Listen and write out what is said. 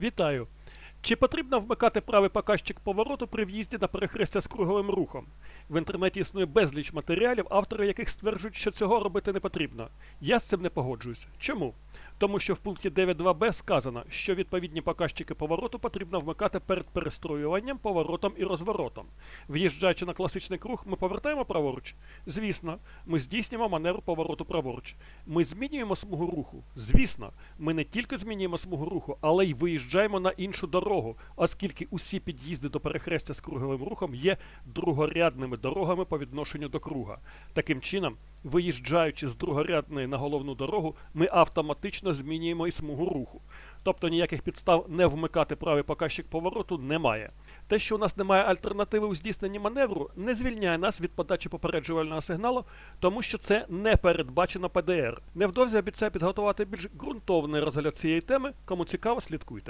Вітаю! Чи потрібно вмикати правий показчик повороту при в'їзді на перехрестя з круговим рухом? В інтернеті існує безліч матеріалів, автори яких стверджують, що цього робити не потрібно. Я з цим не погоджуюсь. Чому? Тому що в пункті 9.2b сказано, що відповідні показчики повороту потрібно вмикати перед перестроюванням, поворотом і розворотом. В'їжджаючи на класичний круг, ми повертаємо праворуч. Звісно, ми здійснюємо маневр повороту праворуч. Ми змінюємо смугу руху. Звісно, ми не тільки змінюємо смугу руху, але й виїжджаємо на іншу дорогу, оскільки усі під'їзди до перехрестя з круговим рухом є другорядними дорогами по відношенню до круга. Таким чином, виїжджаючи з другорядної на головну дорогу, ми автоматично змінюємо і смугу руху. Тобто ніяких підстав не вмикати правий показчик повороту немає. Те, що у нас немає альтернативи у здійсненні маневру, не звільняє нас від подачі попереджувального сигналу, тому що це не передбачено ПДР. Невдовзі обіцяю підготувати більш ґрунтовний розгляд цієї теми. Кому цікаво, слідкуйте.